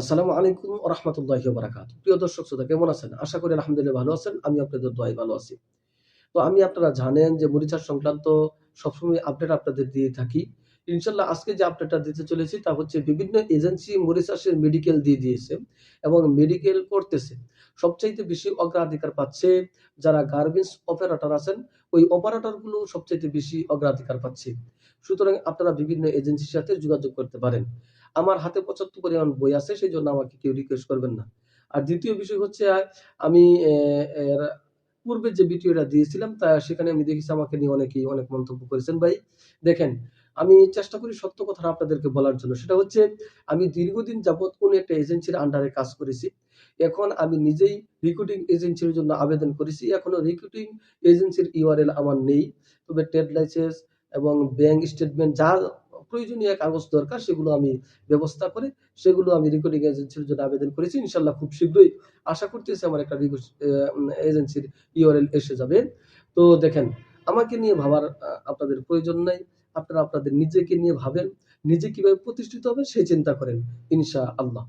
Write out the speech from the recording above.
আসসালামু আলাইকুম রহমতুল্লাহ বারাকাত প্রিয় দর্শক শ্রোতা, কেমন আছেন? আশা করি আলহামদুলিল্লাহ ভালো আছেন। আমি আপনাদের দোয়াই ভালো আছি। তো আমি আপনারা জানেন যে মরিচার সংক্রান্ত সবসময় আপডেট আপনাদের দিয়ে থাকি। ইনশাল্লাহ আজকে যে আপডেটটা দিতে চলেছি তা হচ্ছে বিভিন্ন এজেন্সি মরিচাসের মেডিকেল দিয়ে দিয়েছে এবং মেডিকেল করতেছে। সবচাইতে বেশি অগ্রাধিকার পাচ্ছে যারা গার্মেন্টস অপারেটর আছেন, ওই অপারেটরগুলো সবচাইতে বেশি অগ্রাধিকার পাচ্ছে। সুতরাং আপনারা বিভিন্ন এজেন্সির সাথে যোগাযোগ করতে পারেন। আমার হাতে পঁচাত্তর পরিমাণ বই আছে সেই জন্য আমাকে কেউ রিকোয়েস্ট করবেন না। আর দ্বিতীয় বিষয় হচ্ছে, আমি পূর্বে যে ভিডিওটা দিয়েছিলাম, তা সেখানে আমি দেখেছি আমাকে নিয়ে অনেকেই অনেক মন্তব্য করেছেন। ভাই, দেখেন, আমি চেষ্টা করি সত্য কথাটা আপনাদেরকে বলার জন্য। সেটা হচ্ছে, আমি দীর্ঘদিন যাবৎ কোন একটা এজেন্সির আন্ডারে কাজ করেছি। এখন আমি নিজেই রিক্রুটিং এজেন্সির জন্য আবেদন করেছি। এখনও রিক্রুটিং এজেন্সির ইউআরএল আমার নেই। তবে ট্রেড লাইসেন্স এবং ব্যাংক স্টেটমেন্ট যা প্রয়োজনীয় কাগজ দরকার, সেগুলো আমি ব্যবস্থা করে, সেগুলো আমি রেকর্ডিং এজেন্সির জন্য আবেদন করেছি। ইনশাল্লাহ খুব শীঘ্রই আশা করতেছি আমার একটা এজেন্সির ইউআরএল এসে যাবে। তো দেখেন, আমাকে নিয়ে ভাবার আপনাদের প্রয়োজন নাই। আপনারা আপনাদের নিজেকে নিয়ে ভাবেন, নিজে কীভাবে প্রতিষ্ঠিত হবে সেই চিন্তা করেন ইনশা আল্লাহ